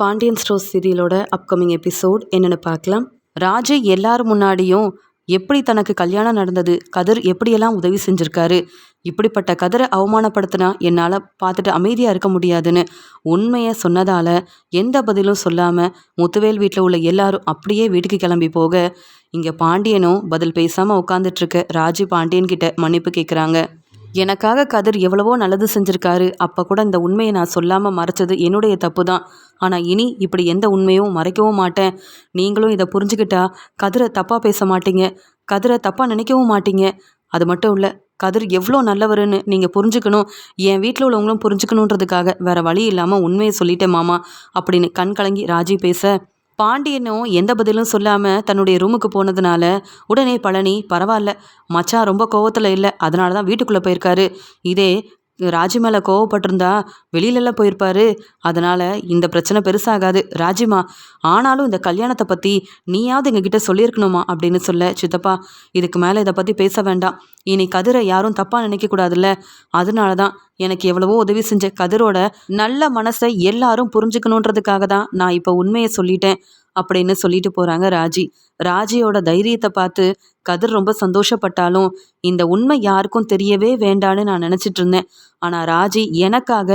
Pandian store சீரியலோட upcoming episode என்னென்னு பார்க்கலாம். ராஜே எல்லாரும் முன்னாடியும் எப்படி தனக்கு கல்யாணம் நடந்தது கதிர் எப்படியெல்லாம் உதவி செஞ்சுருக்காரு இப்படிப்பட்ட கதிரை அவமானப்படுத்தினா என்னால் பார்த்துட்டு அமைதியாக இருக்க முடியாதுன்னு உண்மையை சொன்னதால் எந்த பதிலும் சொல்லாமல் முத்துவேல் வீட்டில் உள்ள எல்லாரும் அப்படியே வீட்டுக்கு கிளம்பி போக இங்கே பாண்டியனும் பதில் பேசாமல் உட்காந்துட்ருக்க ராஜு பாண்டியன்கிட்ட மன்னிப்பு கேட்குறாங்க எனக்காக கதிர் எவ்வளவோ நல்லது செஞ்சுருக்காரு. அப்போ கூட இந்த உண்மையை நான் சொல்லாமல் மறைச்சது என்னுடைய தப்பு தான் ஆனால் இனி இப்படி எந்த உண்மையும் மறைக்கவும் மாட்டேன். நீங்களும் இதை புரிஞ்சுக்கிட்டா கதிரை தப்பாக பேச மாட்டீங்க. கதிரை தப்பாக நினைக்கவும் மாட்டீங்க. அது மட்டும் இல்லை கதிர் எவ்வளோ நல்லவருன்னு நீங்கள் புரிஞ்சுக்கணும். என் வீட்டில் உள்ளவங்களும் புரிஞ்சுக்கணுன்றதுக்காக வேற வழி இல்லாமல் உண்மையை சொல்லிட்டேன் மாமா. அப்படின்னு கண் கலங்கி ராஜி பேச பாண்டியனும் எந்த பதிலும் சொல்லாமல் தன்னுடைய ரூமுக்கு போனதுனால உடனே பழனி பரவாயில்ல மச்சான் ரொம்ப கோவத்தில் இல்லை அதனால தான் வீட்டுக்குள்ளே போயிருக்காரு. இதே ராஜி மேலே கோவப்பட்டிருந்தா வெளியிலலாம் போயிருப்பாரு. அதனால் இந்த பிரச்சனை பெருசாகாது. ராஜிமா ஆனாலும் இந்த கல்யாணத்தை பற்றி நீயாவது எங்ககிட்ட சொல்லியிருக்கணுமா அப்படின்னு சொல்ல சித்தப்பா இதுக்கு மேலே இதை பற்றி பேச வேண்டாம். இனி கதிரை யாரும் தப்பாக நினைக்கக்கூடாதுல்ல அதனால தான் எனக்கு எவ்வளவோ உதவி செஞ்ச கதிரோட நல்ல மனசை எல்லாரும் புரிஞ்சுக்கணுன்றதுக்காக தான் நான் இப்போ உண்மையை சொல்லிட்டேன். அப்படின்னு சொல்லிட்டு போகிறாங்க ராஜி. ராஜியோட தைரியத்தை பார்த்து கதிர் ரொம்ப சந்தோஷப்பட்டாலும் இந்த உண்மை யாருக்கும் தெரியவே வேண்டான்னு நான் நினச்சிட்டு இருந்தேன். ஆனால் ராஜி எனக்காக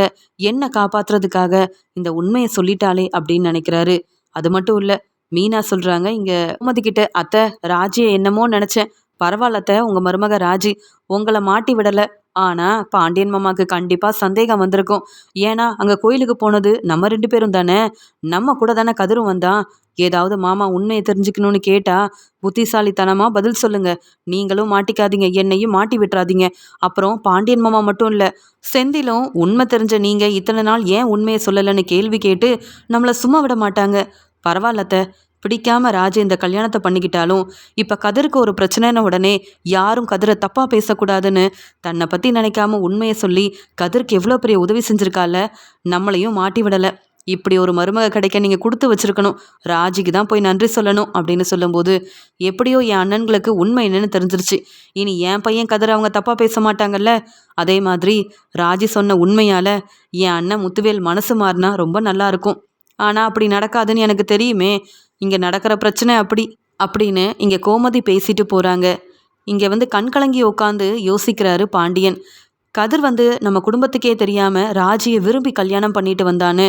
என்னை காப்பாத்துறதுக்காக இந்த உண்மையை சொல்லிட்டாளே அப்படின்னு நினைக்கிறாரு. அது மட்டும் இல்லை மீனா சொல்கிறாங்க இங்கே கோமதி கிட்ட அத்தை ராஜியை என்னமோ நினச்சேன். பரவாயில்லத்த உங்கள் மருமக ராஜி உங்களை மாட்டி விடலை. ஆனால் பாண்டியன் மாமாவுக்கு கண்டிப்பாக சந்தேகம் வந்திருக்கும். ஏன்னா அங்கே கோயிலுக்கு போனது நம்ம ரெண்டு பேரும் தானே. நம்ம கூட தானே கதிரும் வந்தான். ஏதாவது மாமா உண்மையை தெரிஞ்சுக்கணும்னு கேட்டா புத்திசாலித்தனமாக பதில் சொல்லுங்க. நீங்களும் மாட்டிக்காதீங்க. என்னையும் மாட்டி விட்டுறாதீங்க. அப்புறம் பாண்டியன் மாமா மட்டும் இல்லை செந்திலும் உண்மை தெரிஞ்ச நீங்கள் இத்தனை நாள் ஏன் உண்மையை சொல்லலைன்னு கேள்வி கேட்டு நம்மளை சும்மா விட மாட்டாங்க. பரவாயில்லத்த பிடிக்காம ராஜ இந்த கல்யாணத்தை பண்ணிக்கிட்டாலும் இப்போ கதிருக்கு ஒரு பிரச்சனைன உடனே யாரும் கதிரை தப்பாக பேசக்கூடாதுன்னு தன்னை பற்றி நினைக்காம உண்மையை சொல்லி கதிருக்கு எவ்வளோ பெரிய உதவி செஞ்சுருக்கால? நம்மளையும் மாட்டி விடலை. இப்படி ஒரு மருமக கிடைக்க நீங்கள் கொடுத்து வச்சிருக்கணும். ராஜிக்கு தான் போய் நன்றி சொல்லணும் அப்படின்னு சொல்லும்போது எப்படியோ என் அண்ணன்களுக்கு உண்மை என்னன்னு தெரிஞ்சிருச்சு. இனி என் பையன் கதற அவங்க தப்பாக பேச மாட்டாங்கல்ல? அதே மாதிரி ராஜி சொன்ன உண்மையால் என் அண்ணன் முத்துவேல் மனசு மாறினா ரொம்ப நல்லாயிருக்கும் ஆனால் அப்படி நடக்காதுன்னு எனக்கு தெரியுமே. இங்கே நடக்கிற பிரச்சனை அப்படி. அப்படின்னு இங்கே கோமதி பேசிட்டு போகிறாங்க இங்கே வந்து கண்கலங்கி உட்காந்து யோசிக்கிறாரு பாண்டியன். கதிர் வந்து நம்ம குடும்பத்துக்கே தெரியாமல் ராஜியை விரும்பி கல்யாணம் பண்ணிட்டு வந்தான்னு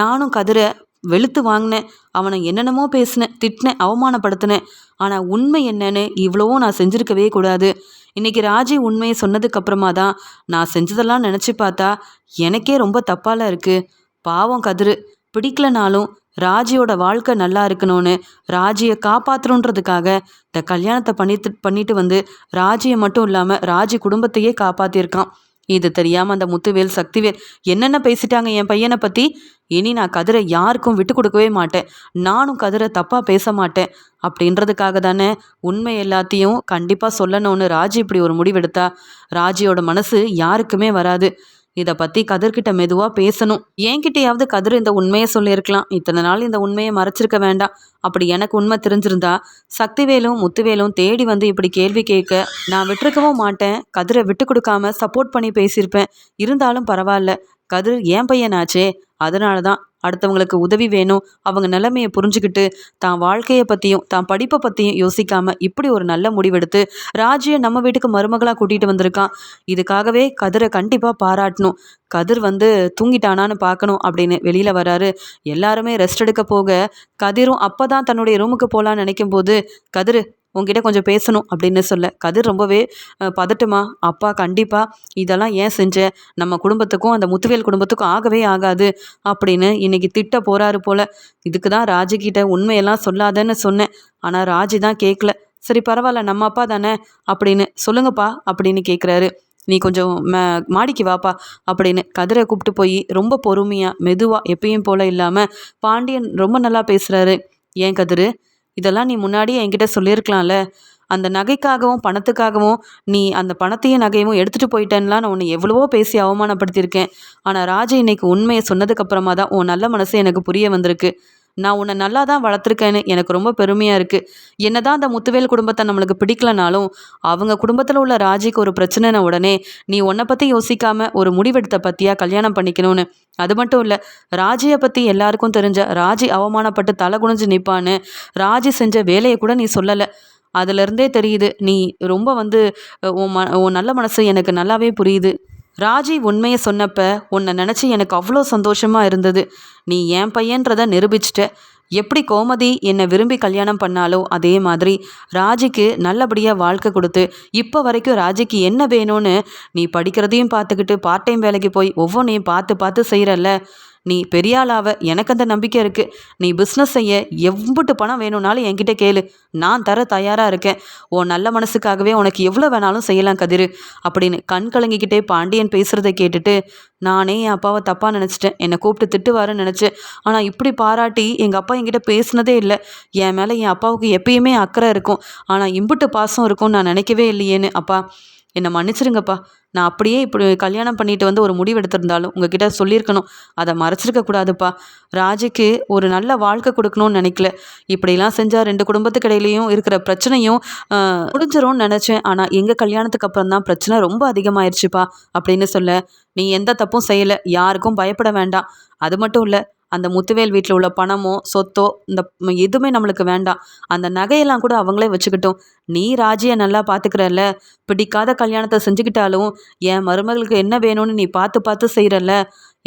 நானும் கதிரை வெளுத்து வாங்கினேன். அவனை என்னென்னமோ பேசினேன் திட்டினேன் அவமானப்படுத்தினேன். ஆனால் உண்மை என்னன்னு இவ்வளவோ நான் செஞ்சுருக்கவே கூடாது. இன்னைக்கு ராஜி உண்மையை சொன்னதுக்கப்புறமா தான் நான் செஞ்சதெல்லாம் நினச்சி பார்த்தா எனக்கே ரொம்ப தப்பால இருக்குது பாவம் கதிர். பிடிக்கலனாலும் ராஜியோட வாழ்க்கை நல்லா இருக்கணும்னு ராஜியை காப்பாற்றணுன்றதுக்காக இந்த கல்யாணத்தை பண்ணிட்டு பண்ணிட்டு வந்து ராஜியை மட்டும் இல்லாமல் ராஜி குடும்பத்தையே காப்பாற்றிருக்கான் இது தெரியாமல் அந்த முத்துவேல் சக்திவேல் என்னென்ன பேசிட்டாங்க என் பையனை பற்றி இனி நான் கதிரை யாருக்கும் விட்டு கொடுக்கவே மாட்டேன். நானும் கதிரை தப்பாக பேச மாட்டேன். அப்படின்றதுக்காக தானே உண்மை எல்லாத்தையும் கண்டிப்பாக சொல்லணும்னு ராஜி இப்படி ஒரு முடிவெடுத்தா? ராஜியோட மனசு யாருக்குமே வராது. இதை பற்றி கதிர்கிட்ட மெதுவாக பேசணும். என்கிட்டயாவது கதிர் இந்த உண்மையை சொல்லியிருக்கலாம். இத்தனை நாள் இந்த உண்மையை மறைச்சிருக்க வேண்டாம். அப்படி எனக்கு உண்மை தெரிஞ்சிருந்தா சக்திவேலும் முத்துவேலும் தேடி வந்து இப்படி கேள்வி கேட்க நான் விட்டுருக்கவும் மாட்டேன். கதிரை விட்டு கொடுக்காம சப்போர்ட் பண்ணி பேசியிருப்பேன். இருந்தாலும் பரவாயில்ல. கதிர் ஏன் பையனாச்சே. அதனால தான் அடுத்தவங்களுக்கு உதவி வேணும். அவங்க நிலைமையை புரிஞ்சுக்கிட்டு தான் வாழ்க்கையை பற்றியும் தான் படிப்பை பற்றியும் யோசிக்காம இப்படி ஒரு நல்ல முடிவெடுத்து ராஜியை நம்ம வீட்டுக்கு மருமகளாக கூட்டிகிட்டு வந்திருக்கான். இதுக்காகவே கதிரை கண்டிப்பாக பாராட்டணும். கதிர் வந்து தூங்கிட்டானான்னு பார்க்கணும் அப்படின்னு வெளியில் வராரு. எல்லாருமே ரெஸ்ட் எடுக்க போக கதிரும் அப்போ தான் தன்னுடைய ரூமுக்கு போகலான்னு நினைக்கும் போது கதிர் உங்ககிட்ட கொஞ்சம் பேசணும் அப்படின்னு சொல்ல. கதிர் ரொம்பவே பதட்டுமா அப்பா கண்டிப்பாக இதெல்லாம் ஏன் செஞ்ச? நம்ம குடும்பத்துக்கும் அந்த முத்துவேல் குடும்பத்துக்கும் ஆகவே ஆகாது அப்படின்னு இன்னைக்கு திட்ட போகிறாரு போல். இதுக்கு தான் ராஜுக்கிட்ட உண்மையெல்லாம் சொல்லாதேன்னு சொன்னேன். ஆனால் ராஜி தான் கேட்கல சரி பரவாயில்ல நம்ம அப்பா தானே? அப்படின்னு சொல்லுங்கப்பா அப்படின்னு கேட்குறாரு நீ கொஞ்சம் மாடிக்கு வாப்பா அப்படின்னு கதிரை கூப்பிட்டு போய் ரொம்ப பொறுமையாக மெதுவாக எப்பயும் போல் இல்லாமல் பாண்டியன் ரொம்ப நல்லா பேசுகிறாரு ஏன் கதிர்? இதெல்லாம் நீ முன்னாடியே என்கிட்ட சொல்லியிருக்கலாம்ல. அந்த நகைக்காகவும் பணத்துக்காகவும் நீ அந்த பணத்தையும் நகையும் எடுத்துகிட்டு போயிட்டேன்லாம் நான் உன்னை எவ்வளவோ பேசி அவமானப்படுத்தியிருக்கேன். ஆனால் ராஜா இன்னைக்கு உண்மையை சொன்னதுக்கப்புறமா தான் உன் நல்ல மனசு எனக்கு புரிய வந்திருக்கு. நான் உன்னை நல்லா தான் வளர்த்துருக்கேன்னு எனக்கு ரொம்ப பெருமையாக இருக்குது என்ன தான் அந்த முத்துவேல் குடும்பத்தை நம்மளுக்கு பிடிக்கலனாலும் அவங்க குடும்பத்தில் உள்ள ராஜிக்கு ஒரு பிரச்சனைன உடனே நீ உன்னை பற்றி யோசிக்காமல் ஒரு முடிவெடுத்த பற்றியா கல்யாணம் பண்ணிக்கணும்னு? அது மட்டும் இல்லை ராஜியை பற்றி எல்லாருக்கும் தெரிஞ்ச ராஜி அவமானப்பட்டு தலை குனிஞ்சு நிற்பான்னு ராஜி செஞ்ச வேலையை கூட நீ சொல்லலை. அதுலேருந்தே தெரியுது நீ ரொம்ப வந்து உன் ம உன் நல்ல மனசு எனக்கு நல்லாவே புரியுது. ராஜி உண்மையை சொன்னப்ப உன்னை நினச்சி எனக்கு அவ்வளோ சந்தோஷமாக இருந்தது. நீ என் பையன்றதை நிரூபிச்சிட்ட. எப்படி கோமதி என்னை விரும்பி கல்யாணம் பண்ணாலோ அதே மாதிரி ராஜிக்கு நல்லபடியாக வாழ்க்கை கொடுத்து இப்போ வரைக்கும் ராஜிக்கு என்ன வேணும்னு நீ படிக்கிறதையும் பார்த்துக்கிட்டு பார்ட் டைம் வேலைக்கு போய் ஒவ்வொன்றையும் பார்த்து பார்த்து செய்கிறல்ல நீ பெரியாளாவ எனக்கு அந்த நம்பிக்கை இருக்குது நீ பிஸ்னஸ் செய்ய எவ்வளோ பணம் வேணும்னாலும் என்கிட்ட கேளு. நான் தர தயாராக இருக்கேன். உன் நல்ல மனசுக்காகவே உனக்கு எவ்வளோ வேணாலும் செய்யலாம் கதிர் அப்படின்னு கண் கலங்கிக்கிட்டே பாண்டியன் பேசுகிறத கேட்டுட்டு நானே என் அப்பாவை தப்பாக நினச்சிட்டேன். என்னை கூப்பிட்டு திட்டுவாருன்னு நினச்சேன். ஆனால் இப்படி பாராட்டி எங்கள் அப்பா என்கிட்ட பேசினதே இல்லை. என் மேலே என் அப்பாவுக்கு எப்பயுமே அக்கறை இருக்கும். ஆனால் இம்புட்டு பாசம் இருக்கும்னு நான் நினைக்கவே இல்லையேன்னு அப்பா. என்னை மன்னிச்சிருங்கப்பா. நான் அப்படியே இப்படி கல்யாணம் பண்ணிட்டு வந்து ஒரு முடிவு எடுத்திருந்தாலும் உங்ககிட்ட சொல்லியிருக்கணும். அதை மறைச்சிருக்க கூடாதுப்பா. ராஜுக்கு ஒரு நல்ல வாழ்க்கை கொடுக்கணும்னு நினைக்கல. இப்படிலாம் செஞ்சால் ரெண்டு குடும்பத்துக்கு இடையிலையும் இருக்கிற பிரச்சனையும் முடிஞ்சிரும்னு நினச்சேன். ஆனால் எங்கள் கல்யாணத்துக்கு அப்புறம் தான் பிரச்சனை ரொம்ப அதிகமாயிருச்சுப்பா அப்படின்னு சொல்ல நீ எந்த தப்பும் செய்யலை. யாருக்கும் பயப்பட வேண்டாம். அது மட்டும் இல்லை அந்த முத்துவேல் வீட்டில் உள்ள பணமோ சொத்தோ இந்த எதுவுமே நம்மளுக்கு வேண்டாம். அந்த நகையெல்லாம் கூட அவங்களே வச்சுக்கிட்டோம். நீ ராஜியை நல்லா பார்த்துக்கிறல்ல பிடிக்காத கல்யாணத்தை செஞ்சுக்கிட்டாலும் என் மருமகளுக்கு என்ன வேணும்னு நீ பார்த்து பார்த்து செய்கிறல்ல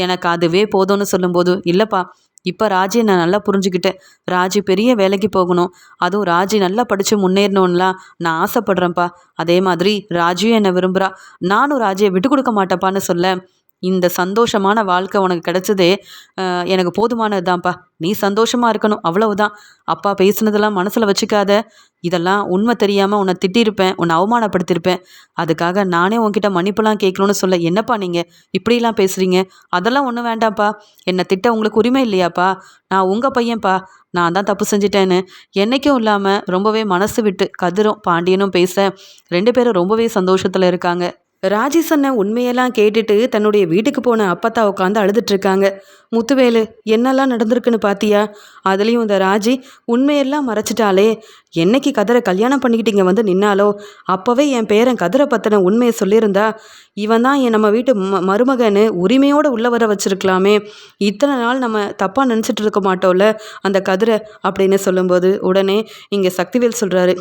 எனக்கு அதுவே போதும்னு சொல்லும்போது இல்லைப்பா இப்போ ராஜியை நான் நல்லா புரிஞ்சுக்கிட்டேன் ராஜி பெரிய வேலைக்கு போகணும். அதுவும் ராஜி நல்லா படித்து முன்னேறணும்லாம் நான் ஆசைப்படுறேன்ப்பா. அதே மாதிரி ராஜியும் என்னை விரும்புகிறா நானும் ராஜியை விட்டு கொடுக்க மாட்டேப்பான்னு சொல்ல இந்த சந்தோஷமான வாழ்க்கை உனக்கு கிடைச்சதே எனக்கு போதுமானது தான்ப்பா நீ சந்தோஷமாக இருக்கணும் அவ்வளவுதான். அப்பா பேசுனதெல்லாம் மனசில் வச்சுக்காத. இதெல்லாம் உண்மை தெரியாமல் உன்னை திட்டியிருப்பேன் உன்னை அவமானப்படுத்தியிருப்பேன் அதுக்காக நானே உன்கிட்ட மன்னிப்புலாம் கேட்கணும்னு சொல்ல என்னப்பா நீங்கள் இப்படிலாம் பேசுகிறீங்க அதெல்லாம் ஒன்றும் வேண்டாம்ப்பா. என்னை திட்ட உங்களுக்கு உரிமை இல்லையாப்பா? நான் உங்கள் பையன்ப்பா. நான் தான் தப்பு செஞ்சிட்டேன்னு. என்றைக்கும் இல்லாமல் ரொம்பவே மனசு விட்டு கதிரும் பாண்டியனும் பேச ரெண்டு பேரும் ரொம்பவே சந்தோஷத்தில் இருக்காங்க. ராஜி சொன்ன உண்மையெல்லாம் கேட்டுட்டு தன்னுடைய வீட்டுக்கு போன அப்பத்தா உட்காந்து அழுதுட்டு இருக்காங்க முத்துவேலு என்னெல்லாம் நடந்திருக்குன்னு பாத்தியா? அதுலேயும் இந்த ராஜி உண்மையெல்லாம் மறைச்சிட்டாலே என்னைக்கு கதிரை கல்யாணம் பண்ணிக்கிட்டு இங்கே வந்து நின்னாலோ அப்போவே என் பேரன் கதிரை பற்றின உண்மையை சொல்லியிருந்தா இவன் தான் என் நம்ம வீட்டு ம மருமகன்னு உரிமையோடு உள்ள வர வச்சிருக்கலாமே. இத்தனை நாள் நம்ம தப்பாக நினச்சிட்டு இருக்க மாட்டோம்ல அந்த கதிரை? அப்படின்னு சொல்லும்போது உடனே இங்கே சக்திவேல் சொல்கிறாரு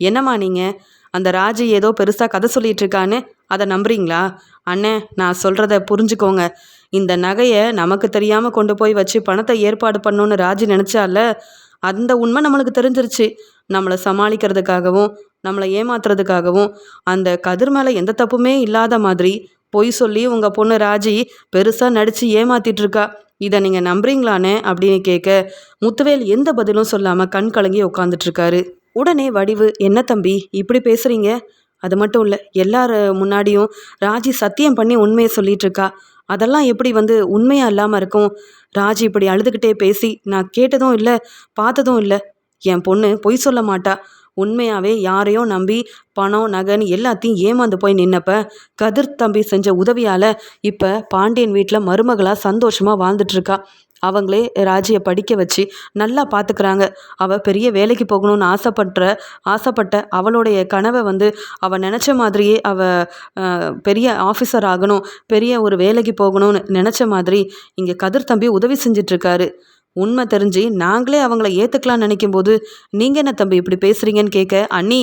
என்னம்மா நீங்கள் அந்த ராஜி ஏதோ பெருசாக கதை சொல்லிட்டு இருக்கான்னு அதை நம்புறீங்களா? அண்ணே நான் சொல்கிறத புரிஞ்சுக்கோங்க. இந்த நகையை நமக்கு தெரியாமல் கொண்டு போய் வச்சு பணத்தை ஏற்பாடு பண்ணோன்னு ராஜி நினச்சால அந்த உண்மை நம்மளுக்கு தெரிஞ்சிருச்சு. நம்மளை சமாளிக்கிறதுக்காகவும் நம்மளை ஏமாத்துறதுக்காகவும் அந்த கதிர் மேலே எந்த தப்புமே இல்லாத மாதிரி பொய் சொல்லி உங்கள் பொண்ணு ராஜி பெருசாக நடித்து ஏமாத்திட்டுருக்கா இதை நீங்கள் நம்புறீங்களானே அப்படின்னு கேட்க முத்துவேல் எந்த பதிலும் சொல்லாமல் கண் கலங்கி உட்காந்துட்ருக்காரு உடனே வடிவு என்ன தம்பி இப்படி பேசுகிறீங்க அது மட்டும் இல்லை எல்லார் முன்னாடியும் ராஜி சத்தியம் பண்ணி உண்மையை சொல்லிட்டு இருக்கா. அதெல்லாம் எப்படி வந்து உண்மையாக இல்லாமல் இருக்கும்? ராஜி இப்படி அழுதுகிட்டே பேசி நான் கேட்டதும் இல்லை பார்த்ததும் இல்லை. என் பொண்ணு பொய் சொல்ல மாட்டா. உண்மையாகவே யாரையோ நம்பி பணம் நகன் எல்லாத்தையும் ஏமாந்து போய் நின்னப்ப கதிர் தம்பி செஞ்ச உதவியால் இப்போ பாண்டியன் வீட்டில் மருமகளாக சந்தோஷமாக வாழ்ந்துட்டுருக்கா அவங்களே ராஜியை படிக்க வச்சு நல்லா பார்த்துக்கிறாங்க அவள் பெரிய வேலைக்கு போகணும்னு ஆசைப்படுற ஆசைப்பட்ட அவளுடைய கனவை வந்து அவள் நினச்ச மாதிரியே அவள் பெரிய ஆஃபீஸர் ஆகணும் பெரிய ஒரு வேலைக்கு போகணும்னு நினச்ச மாதிரி இங்கே கதிர் தம்பி உதவி செஞ்சிட்ருக்காரு. உண்மை தெரிஞ்சு நாங்களே அவங்கள ஏற்றுக்கலாம்னு நினைக்கும் போது நீங்கள் என்ன தம்பி இப்படி பேசுகிறீங்கன்னு கேட்க அண்ணி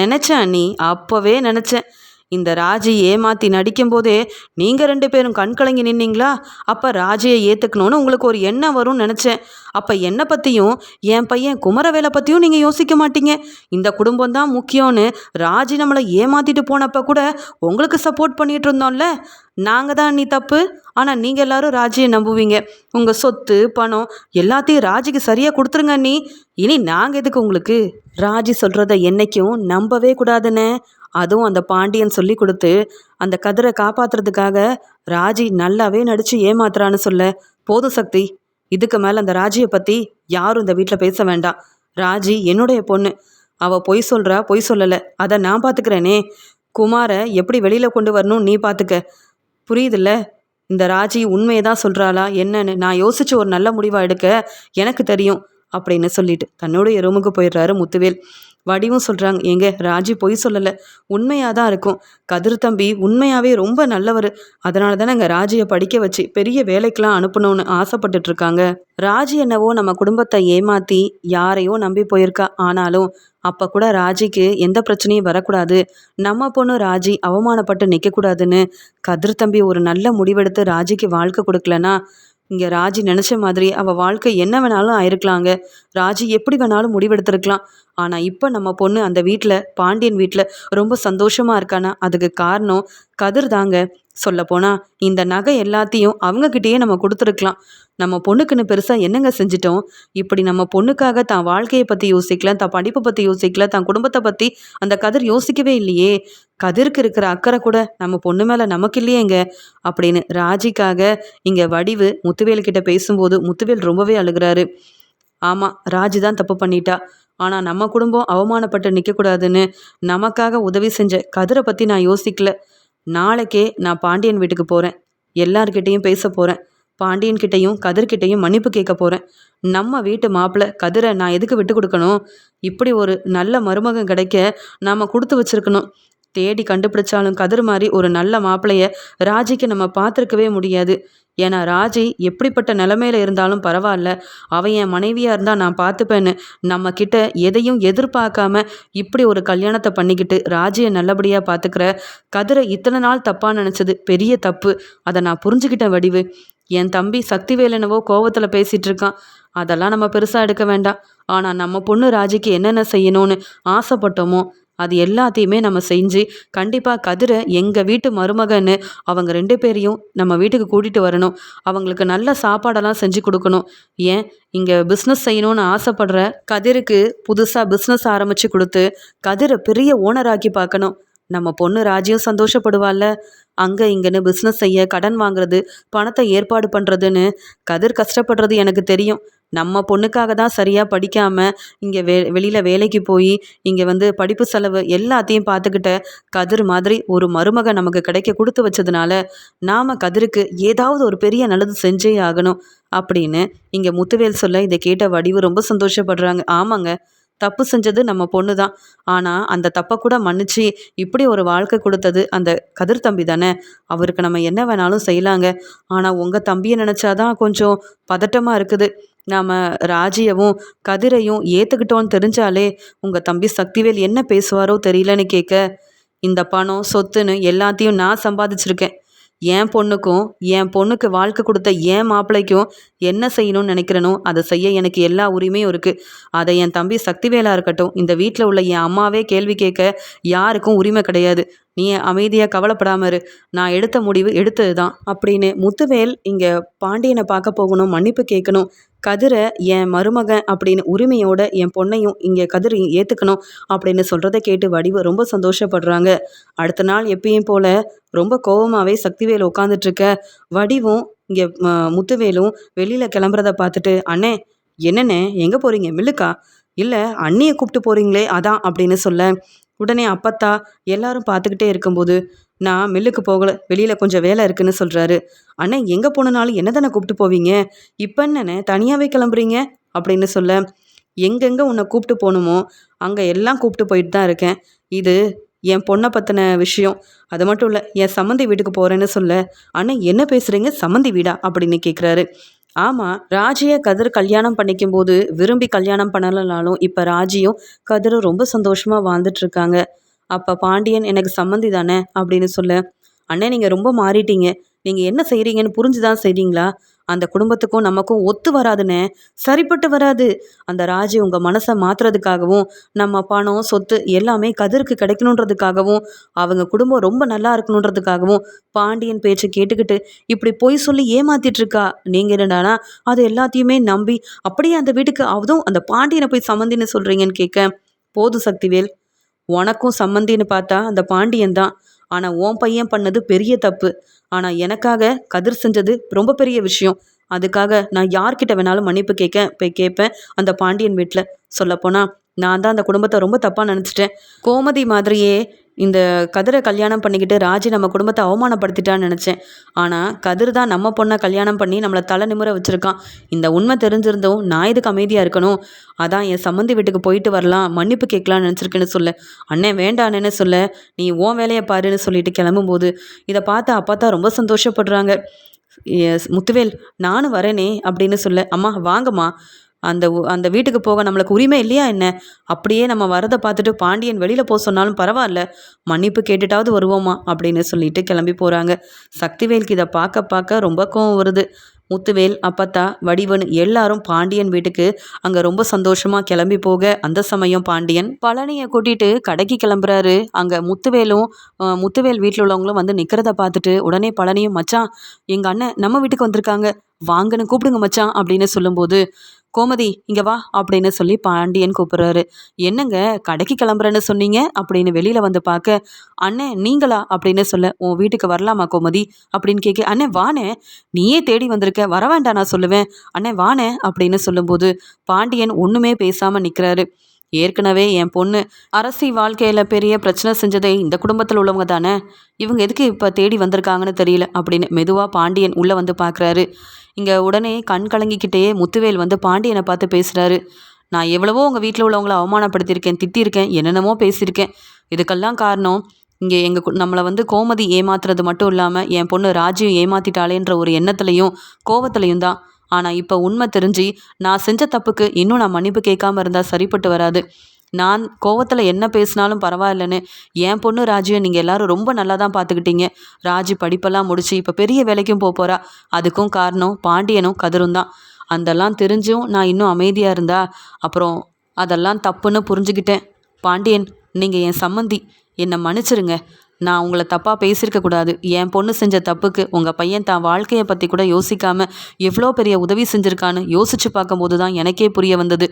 நினச்சேன் அண்ணி அப்போவே நினச்சேன். இந்த ராஜி ஏமாத்தி நடிக்கும்போதே நீங்கள் ரெண்டு பேரும் கண் கலங்கி நின்னீங்களா? அப்போ ராஜியை ஏற்றுக்கணும்னு உங்களுக்கு ஒரு எண்ணம் வரும்னு நினச்சேன். அப்போ என்னை பற்றியும் என் பையன் குமரவேலை பற்றியும் நீங்கள் யோசிக்க மாட்டீங்க. இந்த குடும்பம் தான் முக்கியம்னு ராஜி நம்மளை ஏமாற்றிட்டு போனப்போ கூட உங்களுக்கு சப்போர்ட் பண்ணிகிட்டு இருந்தோம்ல? நாங்கள் தான் நீ தப்பு. ஆனால் நீங்கள் எல்லாரும் ராஜியை நம்புவீங்க. உங்கள் சொத்து பணம் எல்லாத்தையும் ராஜிக்கு சரியாக கொடுத்துருங்க நீ இனி நாங்கள் எதுக்கு உங்களுக்கு? ராஜி சொல்கிறத என்றைக்கும் நம்பவே கூடாதுன்னு அதுவும் அந்த பாண்டியன் சொல்லி கொடுத்து அந்த கதிரை காப்பாத்துறதுக்காக ராஜி நல்லாவே நடித்து ஏமாத்துறான்னு சொல்ல போதும் சக்தி. இதுக்கு மேலே அந்த ராஜியை பற்றி யாரும் இந்த வீட்டில் பேச வேண்டாம். ராஜி என்னுடைய பொண்ணு. அவள் பொய் சொல்கிறா பொய் சொல்லலை. அதை நான் பார்த்துக்கிறேனே குமாரை எப்படி வெளியில் கொண்டு வரணும் நீ பார்த்துக்க புரியுதுல்ல? இந்த ராஜி உண்மையை தான் சொல்கிறாளா என்னன்னு? நான் யோசிச்சு ஒரு நல்ல முடிவாக எடுக்க எனக்கு தெரியும் அப்படின்னு சொல்லிட்டு தன்னுடைய ரூமுக்கு போயிடுறாரு முத்துவேல். வடிவும் சொல்கிறாங்க ஏங்க ராஜி பொய் சொல்லலை. உண்மையாக தான் இருக்கும். கதிர் தம்பி உண்மையாகவே ரொம்ப நல்லவர். அதனால தானே அங்கே ராஜியை படிக்க வச்சு பெரிய வேலைக்கெலாம் அனுப்பணும்னு ஆசைப்பட்டுட்டு இருக்காங்க ராஜி என்னவோ நம்ம குடும்பத்தை ஏமாற்றி யாரையோ நம்பி போயிருக்கா. ஆனாலும் அப்போ கூட ராஜிக்கு எந்த பிரச்சனையும் வரக்கூடாது. நம்ம பொண்ணு ராஜி அவமானப்பட்டு நிற்கக்கூடாதுன்னு கதிர் தம்பி ஒரு நல்ல முடிவெடுத்து ராஜிக்கு வாழ்க்கை கொடுக்கலனா இங்கே ராஜி நினச்ச மாதிரி அவள் வாழ்க்கை என்ன வேணாலும் ஆயிருக்கலாங்க. ராஜி எப்படி வேணாலும் முடிவெடுத்திருக்கலாம். ஆனால் இப்போ நம்ம பொண்ணு அந்த வீட்டில் பாண்டியன் வீட்டில் ரொம்ப சந்தோஷமாக இருக்கானா? அதுக்கு காரணம் கதிர் தாங்க. சொல்லப்போனால் இந்த நகை எல்லாத்தையும் அவங்கக்கிட்டேயே நம்ம கொடுத்துருக்கலாம். நம்ம பொண்ணுக்குன்னு பெருசாக என்னங்க செஞ்சிட்டோம்? இப்படி நம்ம பொண்ணுக்காக தான் வாழ்க்கையை பற்றி யோசிக்கல தான் படிப்பை பற்றி யோசிக்கல தான் குடும்பத்தை பற்றி அந்த கதிர் யோசிக்கவே இல்லையே. கதிர்க்கு இருக்கிற அக்கறை கூட நம்ம பொண்ணு மேலே நமக்கு இல்லையேங்க. அப்படின்னு ராஜிக்காக இங்கே வடிவு முத்துவேல் கிட்ட பேசும்போது முத்துவேல் ரொம்பவே அழுகிறாரு. ஆமாம் ராஜி தான் தப்பு பண்ணிட்டா. ஆனால் நம்ம குடும்பம் அவமானப்பட்டு நிற்கக்கூடாதுன்னு நமக்காக உதவி செஞ்ச கதிரை பற்றி நான் யோசிக்கல. நாளைக்கே நான் பாண்டியன் வீட்டுக்கு போகிறேன் எல்லார்கிட்டேயும் பேச போகிறேன் பாண்டியன்கிட்டையும் கதிர்கிட்டையும் மன்னிப்பு கேட்க போகிறேன் நம்ம வீட்டு மாப்பிள்ளை கதிரை நான் எதுக்கு விட்டு கொடுக்கணும்? இப்படி ஒரு நல்ல மருமகன் கிடைக்க நாம் கொடுத்து வச்சிருக்கணும். தேடி கண்டுபிடிச்சாலும் கதிர் மாதிரி ஒரு நல்ல மாப்பிள்ளைய ராஜிக்கு நம்ம பார்த்துருக்கவே முடியாது. ஏன்னா ராஜி எப்படிப்பட்ட நிலமையில இருந்தாலும் பரவாயில்ல. அவன் என் மனைவியாக இருந்தால் நான் பார்த்துப்பேன்னு நம்ம கிட்ட எதையும் எதிர்பார்க்காம இப்படி ஒரு கல்யாணத்தை பண்ணிக்கிட்டு ராஜியை நல்லபடியாக பார்த்துக்கிற கதிரை இத்தனை நாள் தப்பாக நினச்சது பெரிய தப்பு. அதை நான் புரிஞ்சுக்கிட்டேன் வடிவு. என் தம்பி சக்திவேலனவோ கோவத்தில் பேசிகிட்டு இருக்கான். அதெல்லாம் நம்ம பெருசாக எடுக்க வேண்டாம். ஆனால் நம்ம பொண்ணு ராஜிக்கு என்னென்ன செய்யணும்னு ஆசைப்பட்டோமோ அது எல்லாத்தையுமே நம்ம செஞ்சு கண்டிப்பாக கதிரை எங்கள் வீட்டு மருமகன்னு அவங்க ரெண்டு பேரையும் நம்ம வீட்டுக்கு கூட்டிகிட்டு வரணும். அவங்களுக்கு நல்ல சாப்பாடெல்லாம் செஞ்சு கொடுக்கணும். ஏன்? இங்கே பிஸ்னஸ் செய்யணும்னு ஆசைப்படுற கதிருக்கு புதுசாக பிஸ்னஸ் ஆரம்பித்து கொடுத்து கதிரை பெரிய ஓனராக்கி பார்க்கணும். நம்ம பொண்ணு ராஜியும் சந்தோஷப்படுவாள்ல. அங்கே இங்கேன்னு பிஸ்னஸ் செய்ய கடன் வாங்குறது பணத்தை ஏற்பாடு பண்ணுறதுன்னு கதிர் கஷ்டப்படுறது எனக்கு தெரியும். நம்ம பொண்ணுக்காக தான் சரியாக படிக்காமல் இங்கே வே வெளியில் வேலைக்கு போய் இங்கே வந்து படிப்பு செலவு எல்லாத்தையும் பார்த்துக்கிட்ட கதிர் மாதிரி ஒரு மருமக நமக்கு கிடைக்க கொடுத்து வச்சதுனால நாம் கதிருக்கு ஏதாவது ஒரு பெரிய நல்லது செஞ்சே ஆகணும் அப்படின்னு இங்கே முத்துவேல் சொல்ல இதை கேட்ட வடிவு ரொம்ப சந்தோஷப்படுறாங்க. ஆமாங்க தப்பு செஞ்சது நம்ம பொண்ணு தான். ஆனால் அந்த தப்பை கூட மன்னிச்சு இப்படி ஒரு வாழ்க்கை கொடுத்தது அந்த கதிர் தம்பி தானே. அவருக்கு நம்ம என்ன வேணாலும் செய்யலாங்க. ஆனால் உங்கள் தம்பியை நினச்சாதான் கொஞ்சம் பதட்டமாக இருக்குது. நாம் ராஜியவும் கதிரையும் ஏற்றுக்கிட்டோன்னு தெரிஞ்சாலே உங்கள் தம்பி சக்திவேல் என்ன பேசுவாரோ தெரியலன்னு கேட்க இந்த பணம் சொத்துன்னு எல்லாத்தையும் நான் சம்பாதிச்சிருக்கேன். என் பொண்ணுக்கும் என் பொண்ணுக்கு வாழ்க்கை கொடுத்த என் மாப்பிள்ளைக்கும் என்ன செய்யணும்னு நினைக்கிறனோ அதை செய்ய எனக்கு எல்லா உரிமையும் இருக்குது அதை என் தம்பி சக்திவேலாக இருக்கட்டும் இந்த வீட்டில் உள்ள என் அம்மாவே கேள்வி கேட்க யாருக்கும் உரிமை கிடையாது. நீ அமைதியாக கவலைப்படாம இரு. நான் எடுத்த முடிவு எடுத்தது தான் அப்படின்னு முத்துவேல் இங்கே பாண்டியனை பார்க்க போகணும் மன்னிப்பு கேட்கணும். கதிரை என் மருமகன் அப்படின்னு உரிமையோட என் பொண்ணையும் இங்கே கதிரை ஏற்றுக்கணும் அப்படின்னு சொல்கிறத கேட்டு வடிவு ரொம்ப சந்தோஷப்படுறாங்க. அடுத்த நாள் எப்பயும் போல் ரொம்ப கோபமாகவே சக்திவேல் உட்காந்துட்ருக்க வடிவும் இங்கே முத்துவேலும் வெளியில் கிளம்புறத பார்த்துட்டு அண்ணே என்னண்ணே எங்கே போகிறீங்க மில்லுக்கா? இல்லை அண்ணியை கூப்பிட்டு போகிறீங்களே அதான் அப்படின்னு சொல்ல. உடனே அப்பத்தா எல்லாரும் பார்த்துக்கிட்டே இருக்கும்போது நான் மில்லுக்கு போகல வெளியில் கொஞ்சம் வேலை இருக்குன்னு சொல்கிறாரு அண்ணே எங்கே போனனாலும் என்ன தானே கூப்பிட்டு போவீங்க? இப்போ என்னண்ணே தனியாகவே கிளம்புறீங்க? அப்படின்னு சொல்ல எங்கெங்கே உன்னை கூப்பிட்டு போகணுமோ அங்கே எல்லாம் கூப்பிட்டு போயிட்டு தான் இருக்கேன். இது என் பொண்ணை பற்றின விஷயம். அது மட்டும் இல்லை என் சம்மந்தி வீட்டுக்கு போகிறேன்னு சொல்ல அண்ணன் என்ன பேசுகிறீங்க சம்மந்தி வீடா? அப்படின்னு கேட்குறாரு ஆமாம் ராஜியை கதிர் கல்யாணம் பண்ணிக்கும் போது விரும்பி கல்யாணம் பண்ணலனாலும் இப்போ ராஜியும் கதிரும் ரொம்ப சந்தோஷமாக வாழ்ந்துட்டுருக்காங்க அப்போ பாண்டியன் எனக்கு சம்மந்தி தானே? அப்படின்னு சொல்ல. அண்ணே நீங்கள் ரொம்ப மாறிட்டீங்க. நீங்கள் என்ன செய்கிறீங்கன்னு புரிஞ்சு தான் செய்கிறீங்களா அந்த குடும்பத்துக்கும் நமக்கும் ஒத்து வராதுன்னு சரிப்பட்டு வராது. அந்த ராஜி உங்கள் மனசை மாற்றுறதுக்காகவும் நம்ம பணம் சொத்து எல்லாமே கதிருக்கு கிடைக்கணுன்றதுக்காகவும் அவங்க குடும்பம் ரொம்ப நல்லா இருக்கணுன்றதுக்காகவும் பாண்டியன் பேச்சை கேட்டுக்கிட்டு இப்படி பொய் சொல்லி ஏமாத்திட்டு இருக்கா நீங்கள் என்னடானா அது எல்லாத்தையுமே நம்பி அப்படியே அந்த வீட்டுக்கு அதுவும் அந்த பாண்டியனை போய் சம்மந்தின்னு சொல்கிறீங்கன்னு கேட்க போது சக்திவேல் உனக்கும் சம்மந்தின்னு பார்த்தா அந்த பாண்டியன் தான். ஆனால் உன் பையன் பண்ணது பெரிய தப்பு. ஆனால் எனக்காக கதிர் செஞ்சது ரொம்ப பெரிய விஷயம். அதுக்காக நான் யார்கிட்ட வேணாலும் மன்னிப்பு கேட்க போய் கேட்பேன் அந்த பாண்டியன் வீட்டில் சொல்லப்போனால் நான் தான் அந்த குடும்பத்தை ரொம்ப தப்பாக நினச்சிட்டேன். கோமதி மாதிரியே இந்த கதிரை கல்யாணம் பண்ணிக்கிட்டு ராஜி நம்ம குடும்பத்தை அவமானப்படுத்திட்டான்னு நினச்சேன். ஆனால் கதிர் தான் நம்ம பொண்ணை கல்யாணம் பண்ணி நம்மளை தலை நிமிர வச்சுருக்கான். இந்த உண்மை தெரிஞ்சிருந்தும் நான் இதுக்கு அமைதியாக இருக்கணும்? அதான் என் சம்மந்தி வீட்டுக்கு போயிட்டு வரலாம் மன்னிப்பு கேட்கலான்னு நினச்சிருக்கேன்னு சொல்ல. அண்ணே வேண்டானேன்னு சொல்ல. நீ உன் வேலையை பாருன்னு சொல்லிட்டு கிளம்பும்போது இதை பார்த்து அப்பா தான் ரொம்ப சந்தோஷப்படுறாங்க. எஸ் முத்துவேல் நானும் வரேனே அப்படின்னு சொல்ல. அம்மா வாங்கம்மா. அந்த அந்த வீட்டுக்கு போக நம்மளுக்கு உரிமை இல்லையா என்ன? அப்படியே நம்ம வரதை பார்த்துட்டு பாண்டியன் வெளியில் போக சொன்னாலும் பரவாயில்ல மன்னிப்பு கேட்டுட்டாவது வருவோமா? அப்படின்னு சொல்லிட்டு கிளம்பி போகிறாங்க சக்திவேலுக்கு இதை பார்க்க பார்க்க ரொம்ப கோவம் வருது. முத்துவேல் அப்பத்தா வடிவன் எல்லாரும் பாண்டியன் வீட்டுக்கு அங்கே ரொம்ப சந்தோஷமாக கிளம்பி போக அந்த சமயம் பாண்டியன் பழனியை கூட்டிட்டு கடைக்கு கிளம்புறாரு. அங்கே முத்துவேலும் முத்துவேல் வீட்டில் உள்ளவங்களும் வந்து நிற்கிறத பார்த்துட்டு உடனே பழனியும் மச்சான் எங்கள் அண்ணன் நம்ம வீட்டுக்கு வந்திருக்காங்க. வாங்கன்னு கூப்பிடுங்க மச்சான் அப்படின்னு சொல்லும்போது கோமதி இங்கே வா அப்படின்னு சொல்லி பாண்டியன் கூப்பிட்றாரு. என்னங்க கடைக்கு கிளம்புறேன்னு சொன்னீங்க? அப்படின்னு வெளியில் வந்து பார்க்க அண்ணே நீங்களா? அப்படின்னு சொல்ல உன் வீட்டுக்கு வரலாமா கோமதி? அப்படின்னு கேட்க அண்ணே வானே நீயே தேடி வந்திருக்க வர வேண்டாம் நான் சொல்லுவேன். அண்ணே வானே அப்படின்னு சொல்லும்போது பாண்டியன் ஒன்றுமே பேசாமல் நிற்கிறாரு ஏற்கனவே என் பொண்ணு அரசி வாழ்க்கையில் பெரிய பிரச்சனை செஞ்சதே இந்த குடும்பத்தில் உள்ளவங்க தானே? இவங்க எதுக்கு இப்போ தேடி வந்திருக்காங்கன்னு தெரியல அப்படின்னு மெதுவாக பாண்டியன் உள்ளே வந்து பார்க்குறாரு. இங்கே உடனே கண் கலங்கிக்கிட்டே முத்துவேல் வந்து பாண்டியனை பார்த்து பேசுகிறாரு நான் எவ்வளவோ உங்கள் வீட்டில் உள்ளவங்களை அவமானப்படுத்தியிருக்கேன் திட்டியிருக்கேன் என்னென்னமோ பேசியிருக்கேன். இதுக்கெல்லாம் காரணம் இங்கே எங்கள் நம்மளை வந்து கோமதி ஏமாத்துறது மட்டும் இல்லாமல் என் பொண்ணு ராஜியும் ஏமாத்திட்டாளேன்ற ஒரு எண்ணத்துலையும் கோவத்துலையும் தான். ஆனால் இப்போ உண்மை தெரிஞ்சு நான் செஞ்ச தப்புக்கு இன்னும் நான் மன்னிப்பு கேட்காம இருந்தால் சரிப்பட்டு வராது. நான் கோவத்தில் என்ன பேசினாலும் பரவாயில்லைன்னு என் பொண்ணு ராஜியை நீங்கள் எல்லாரும் ரொம்ப நல்லா தான் பார்த்துக்கிட்டீங்க ராஜி படிப்பெல்லாம் முடிச்சு இப்போ பெரிய வேலைக்கும் போக போகிறா அதுக்கும் காரணம் பாண்டியனும் கதிரும் தான். அதெல்லாம் தெரிஞ்சும் நான் இன்னும் அமைதியாக இருந்தா அப்புறம் அதெல்லாம் தப்புன்னு புரிஞ்சுக்கிட்டேன். பாண்டியன் நீங்கள் என் சம்மந்தி என்னை மன்னிச்சிருங்க. நான் உங்களை தப்பாக பேசியிருக்க கூடாது. என் பொண்ணு செஞ்ச தப்புக்கு உங்கள் பையன் தான் வாழ்க்கையை பற்றி கூட யோசிக்காமல் எவ்வளோ பெரிய உதவி செஞ்சுருக்கான்னு யோசித்து பார்க்கும்போது தான் எனக்கே புரிய வந்தது.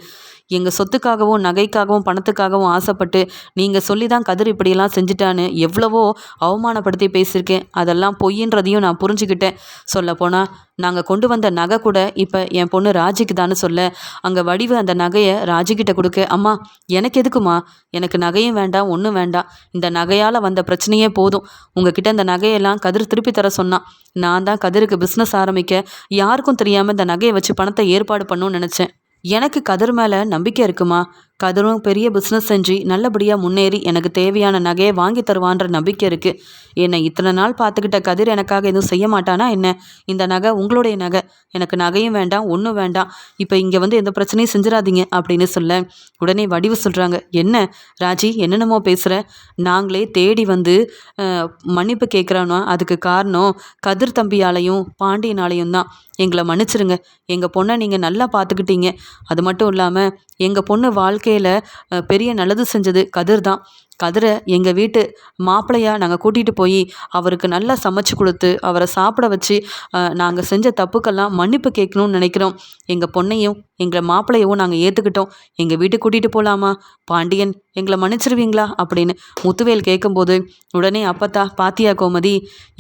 எங்கள் சொத்துக்காகவும் நகைக்காகவும் பணத்துக்காகவும் ஆசைப்பட்டு நீங்கள் சொல்லி தான் கதிர் இப்படியெல்லாம் செஞ்சுட்டான்னு எவ்வளவோ அவமானப்படுத்தி பேசியிருக்கேன். அதெல்லாம் பொய்ன்றதையும் நான் புரிஞ்சுக்கிட்டேன். சொல்லப்போனால் நாங்கள் கொண்டு வந்த நகை கூட இப்போ என் பொண்ணு ராஜிக்கு தானே சொல்ல அங்கே வடிவு அந்த நகையை ராஜிக்கிட்ட கொடுக்க அம்மா எனக்கு எதுக்குமா? எனக்கு நகையும் வேண்டாம் ஒன்றும் வேண்டாம். இந்த நகையால் வந்த பிரச்சனையே போதும். உங்ககிட்ட இந்த நகையெல்லாம் கதிர் திருப்பி தர சொன்னான் நான் தான் கதிருக்கு பிஸ்னஸ் ஆரம்பிக்க யாருக்கும் தெரியாமல் இந்த நகையை வச்சு பணத்தை ஏற்பாடு பண்ணணும்னு நினச்சேன். எனக்கு கதிர் மேலே நம்பிக்கை இருக்குமா? கதிரும் பெரிய பிஸ்னஸ் செஞ்சு நல்லபடியாக முன்னேறி எனக்கு தேவையான நகையை வாங்கி தருவான்ற நம்பிக்கை இருக்குது என்னை இத்தனை நாள் பார்த்துக்கிட்ட கதிர் எனக்காக எதுவும் செய்ய மாட்டானா என்ன? இந்த நகை உங்களுடைய நகை. எனக்கு நகையும் வேண்டாம் ஒன்றும் வேண்டாம். இப்போ இங்கே வந்து எந்த பிரச்சனையும் செஞ்சிடாதீங்க அப்படின்னு சொல்ல உடனே வடிவு சொல்கிறாங்க என்ன? ராஜி என்னென்னமோ பேசுகிற நாங்களே தேடி வந்து மன்னிப்பு கேட்குறோன்னா அதுக்கு காரணம் கதிர் தம்பியாலையும் பாண்டியனாலையும் தான். எங்களை மன்னிச்சிருங்க. எங்கள் பொண்ணை நீங்கள் நல்லா பார்த்துக்கிட்டீங்க. அது மட்டும் இல்லாமல் எங்கள் பொண்ணு வாழ்க்கையில் பெரிய நல்லது செஞ்சது கதிர் தான் கதிரை எங்கள் வீட்டு மாப்பிள்ளையாக நாங்கள் கூட்டிகிட்டு போய் அவருக்கு நல்லா சமைச்சு கொடுத்து அவரை சாப்பிட வச்சு நாங்கள் செஞ்ச தப்புக்கெல்லாம் மன்னிப்பு கேட்கணும்னு நினைக்கிறோம். எங்கள் பொண்ணையும் எங்களை மாப்பிள்ளையவும் நாங்கள் ஏற்றுக்கிட்டோம் எங்கள் வீட்டுக்கு கூட்டிகிட்டு போகலாமா பாண்டியன் எங்களை மன்னிச்சிருவீங்களா? அப்படின்னு முத்துவேல் கேட்கும்போது உடனே அப்பத்தா பாத்தியா கோமதி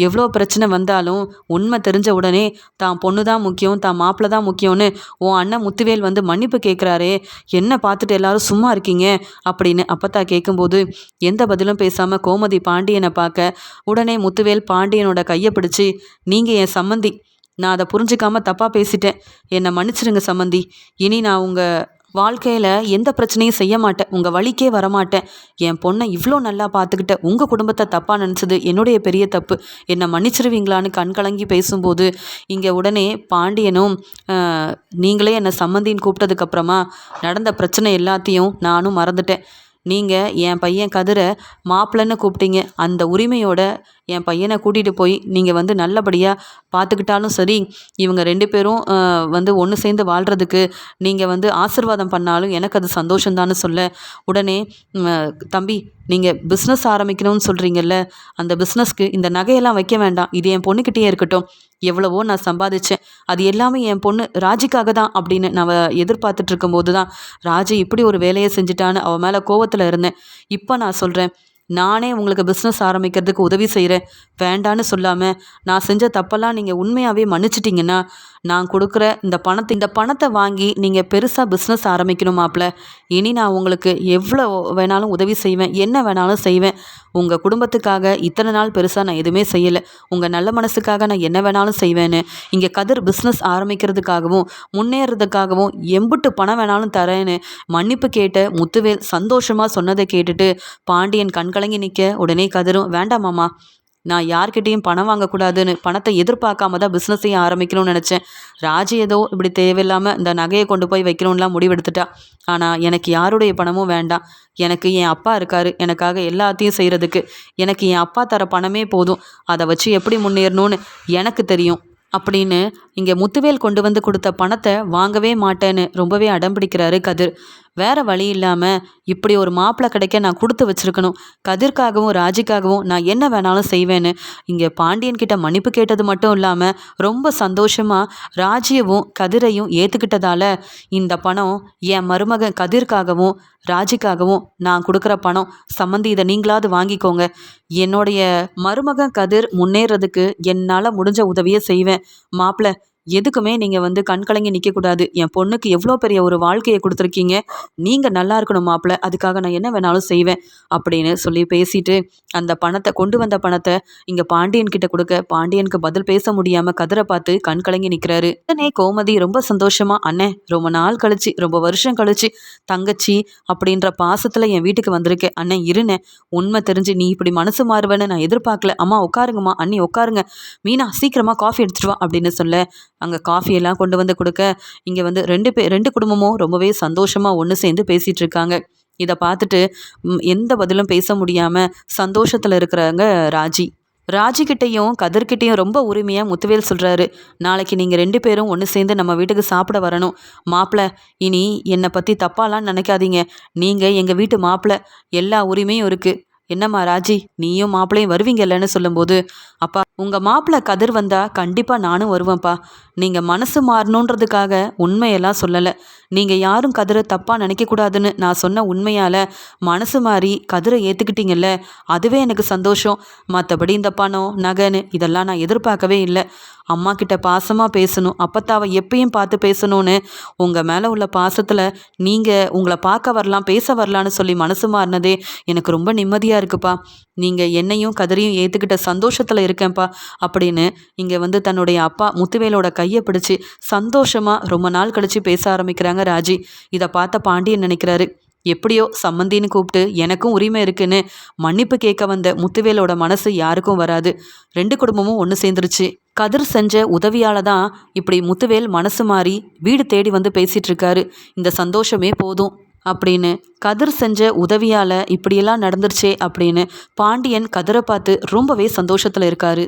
எவ்வளோ பிரச்சனை வந்தாலும் உண்மை தெரிஞ்ச உடனே தான் பொண்ணு தான் முக்கியம் தான் மாப்பிள்ளை தான் முக்கியம்னு உன் அண்ணன் முத்துவேல் வந்து மன்னிப்பு கேட்குறாரே என்ன பார்த்துட்டு எல்லாரும் சும்மா இருக்கீங்க? அப்படின்னு அப்பத்தா கேட்கும்போது எந்த பதிலும் பேசாமல் கோமதி பாண்டியனை பார்க்க உடனே முத்துவேல் பாண்டியனோட கையை பிடிச்சி நீங்கள் என் சம்மந்தி நான் அதை புரிஞ்சுக்காம தப்பாக பேசிட்டேன். என்னை மன்னிச்சிடுங்க சம்மந்தி இனி நான் உங்கள் வாழ்க்கையில் எந்த பிரச்சனையும் செய்ய மாட்டேன். உங்கள் வழிக்கே வரமாட்டேன் என் பொண்ணை இவ்வளோ நல்லா பார்த்துக்கிட்ட உங்கள் குடும்பத்தை தப்பாக நினச்சது என்னுடைய பெரிய தப்பு. என்னை மன்னிச்சிருவீங்களான்னு கண் கலங்கி பேசும்போது இங்கே உடனே பாண்டியனும் நீங்களே என்னை சம்மந்தின்னு கூப்பிட்டதுக்கப்புறமா நடந்த பிரச்சனை எல்லாத்தையும் நானும் மறந்துட்டேன். நீங்கள் என் பையன் கதிரை மாப்பிள்ளைன்னு கூப்பிட்டீங்க. அந்த உரிமையோட என் பையனை கூட்டிகிட்டு போய் நீங்கள் வந்து நல்லபடியாக பார்த்துக்கிட்டாலும் சரி இவங்க ரெண்டு பேரும் வந்து ஒன்று சேர்ந்து வாழ்கிறதுக்கு நீங்கள் வந்து ஆசிர்வாதம் பண்ணாலும் எனக்கு அது சந்தோஷம்தான்னு சொல்ல. உடனே தம்பி நீங்கள் பிஸ்னஸ் ஆரம்பிக்கணும்னு சொல்கிறீங்கல்ல அந்த பிஸ்னஸ்க்கு இந்த நகையெல்லாம் வைக்க வேண்டாம். இது என் பொண்ணுக்கிட்டேயே இருக்கட்டும். எவ்வளவோ நான் சம்பாதிச்சேன். அது எல்லாமே என் பொண்ணு ராஜிக்காக தான் அப்படின்னு நான் அவ எதிர்பார்த்துட்டு இருக்கும்போது தான் ராஜி இப்படி ஒரு வேலையை செஞ்சுட்டான்னு அவன் மேலே கோவத்தில் இருந்தேன். இப்போ நான் சொல்கிறேன் நானே உங்களுக்கு பிஸ்னஸ் ஆரம்பிக்கிறதுக்கு உதவி செய்கிறேன் வேண்டான்னு சொல்லாமல் நான் செஞ்ச தப்பெல்லாம் நீங்கள் உண்மையாகவே மன்னிச்சிட்டிங்கன்னா நான் கொடுக்குற இந்த பணத்தை இந்த பணத்தை வாங்கி நீங்கள் பெருசாக பிஸ்னஸ் ஆரம்பிக்கணும் மாப்பிள்ள இனி நான் உங்களுக்கு எவ்வளோ வேணாலும் உதவி செய்வேன் என்ன வேணாலும் செய்வேன். உங்கள் குடும்பத்துக்காக இத்தனை நாள் பெருசாக நான் எதுவுமே செய்யலை. உங்கள் நல்ல மனசுக்காக நான் என்ன வேணாலும் செய்வேன்னு. இங்கே கதிர் பிஸ்னஸ் ஆரம்பிக்கிறதுக்காகவும் முன்னேறதுக்காகவும் எம்புட்டு பணம் வேணாலும் தரேன்னு மன்னிப்பு கேட்ட முத்துவேல் சந்தோஷமாக சொன்னதை கேட்டுட்டு பாண்டியன் கண் கண்கலங்கி நிற்க உடனே கதிரும் வேண்டாமாம்மா நான் யார்கிட்டையும் பணம் வாங்கக்கூடாதுன்னு பணத்தை எதிர்பார்க்காம தான் பிஸ்னஸையும் ஆரம்பிக்கணும்னு நினச்சேன். ராஜி ஏதோ இப்படி தேவையில்லாமல் இந்த நகையை கொண்டு போய் வைக்கணும்லாம் முடிவெடுத்துட்டா. ஆனால் எனக்கு யாருடைய பணமும் வேண்டாம். எனக்கு என் அப்பா இருக்கார். எனக்காக எல்லாத்தையும் செய்கிறதுக்கு எனக்கு என் அப்பா தர பணமே போதும். அதை வச்சு எப்படி முன்னேறணும்னு எனக்கு தெரியும். அப்படின்னு இங்கே முத்துவேல் கொண்டு வந்து கொடுத்த பணத்தை வாங்கவே மாட்டேன்னு ரொம்பவே அடம்பிடிக்கிறாரு கதிர். வேற வழி இல்லாமல் இப்படி ஒரு மாப்பிள்ளை கிடைக்க நான் கொடுத்து வச்சிருக்கணும். கதிர்க்காகவும் ராஜிக்காகவும் நான் என்ன வேணாலும் செய்வேன்னு. இங்கே பாண்டியன் கிட்ட மன்னிப்பு கேட்டது மட்டும் இல்லாமல் ரொம்ப சந்தோஷமாக ராஜியவும் கதிரையும் ஏற்றுக்கிட்டதால இந்த பணம் என் மருமகன் கதிர்க்காகவும் ராஜிக்காகவும் நான் கொடுக்குற பணம் சம்மந்தி இதை நீங்களாவது வாங்கிக்கோங்க. என்னுடைய மருமகன் கதிர் முன்னேறதுக்கு என்னால் முடிஞ்ச உதவியை செய்வேன். மாப்பிள்ளை எதுக்குமே நீங்கள் வந்து கண் கலங்கி நிற்கக்கூடாது என் பொண்ணுக்கு எவ்வளோ பெரிய ஒரு வாழ்க்கையை கொடுத்துருக்கீங்க. நீங்கள் நல்லா இருக்கணும் மாப்பிள்ள அதுக்காக நான் என்ன வேணாலும் செய்வேன் அப்படின்னு சொல்லி பேசிட்டு அந்த பணத்தை கொண்டு வந்த பணத்தை இங்கே பாண்டியன் கிட்ட கொடுக்க பாண்டியனுக்கு பதில் பேச முடியாமல் கதிரை பார்த்து கண் கலங்கி நிற்கிறாரு உடனே கோமதி ரொம்ப சந்தோஷமா அண்ணே ரொம்ப நாள் கழிச்சு ரொம்ப வருஷம் கழிச்சு தங்கச்சி அப்படின்ற பாசத்தில் என் வீட்டுக்கு வந்திருக்கேன் அண்ணன் இருனே உண்மை தெரிஞ்சு நீ இப்படி மனசு மாறுவேன்னு நான் எதிர்பார்க்கல. அம்மா உட்காருங்கம்மா. அண்ணி உட்காருங்க. மீனா சீக்கிரமாக காஃபி எடுத்துட்டு வா அப்படின்னு சொல்ல அங்கே காஃபியெல்லாம் கொண்டு வந்து கொடுக்க இங்கே வந்து ரெண்டு பே ரெண்டு குடும்பமும் ரொம்பவே சந்தோஷமாக ஒன்று சேர்ந்து பேசிகிட்டு இருக்காங்க. இதை பார்த்துட்டு எந்த பதிலும் பேச முடியாமல் சந்தோஷத்தில் இருக்கிறாங்க ராஜி. ராஜிக்கிட்டேயும் கதிர்கிட்டையும் ரொம்ப உரிமையாக முத்துவேல் சொல்கிறாரு நாளைக்கு நீங்கள் ரெண்டு பேரும் ஒன்று சேர்ந்து நம்ம வீட்டுக்கு சாப்பிட வரணும். மாப்பிள்ளை இனி என்னை பற்றி தப்பாலாம் நினைக்காதீங்க. நீங்கள் எங்கள் வீட்டு மாப்பிள்ளை எல்லா உரிமையும் இருக்குது என்னம்மா ராஜி நீயும் மாப்பிள்ளையும் வருவீங்கல்லன்னு சொல்லும்போது அப்பா உங்கள் மாப்பிள்ளை கதிர் வந்தால் கண்டிப்பாக நானும் வருவேன்ப்பா. நீங்கள் மனசு மாறணுன்றதுக்காக உண்மையெல்லாம் சொல்லலை. நீங்கள் யாரும் கதிரை தப்பாக நினைக்கக்கூடாதுன்னு நான் சொன்ன உண்மையால் மனசு மாறி கதிரை ஏற்றுக்கிட்டீங்கல்ல அதுவே எனக்கு சந்தோஷம். மற்றபடி இந்த பணம் நகைன்னு இதெல்லாம் நான் எதிர்பார்க்கவே இல்லை. அம்மா கிட்ட பாசமாக பேசணும். அப்பத்தாவை எப்பயும் பார்த்து பேசணும்னு உங்கள் மேலே உள்ள பாசத்தில் நீங்கள் உங்களை பார்க்க வரலாம் பேச வரலான்னு சொல்லி மனசு மாறினதே எனக்கு ரொம்ப நிம்மதியாக இருக்குப்பா. நீங்கள் என்னையும் கதிரையும் ஏற்றுக்கிட்ட சந்தோஷத்தில் இருக்கேன்ப்பா அப்படின்னு இங்கே வந்து தன்னுடைய அப்பா முத்துவேலோட கையை பிடிச்சி சந்தோஷமாக ரொம்ப நாள் கழித்து பேச ஆரம்பிக்கிறாங்க ராஜி. இதை பார்த்த பாண்டியன் நினைக்கிறாரு எப்படியோ சம்மந்தின்னு கூப்பிட்டு எனக்கும் உரிமை இருக்குன்னு மன்னிப்பு கேட்க வந்த முத்துவேலோட மனசு யாருக்கும் வராது. ரெண்டு குடும்பமும் ஒன்று சேர்ந்துருச்சு. கதிர் செஞ்ச உதவியால தான் இப்படி முத்துவேல் மனசு மாறி வீடு தேடி வந்து பேசிகிட்டு இருக்காரு. இந்த சந்தோஷமே போதும் அப்படின்னு கதிர் செஞ்ச உதவியால் இப்படியெல்லாம் நடந்துருச்சே அப்படின்னு பாண்டியன் கதிரை பார்த்து ரொம்பவே சந்தோஷத்தில் இருக்காரு.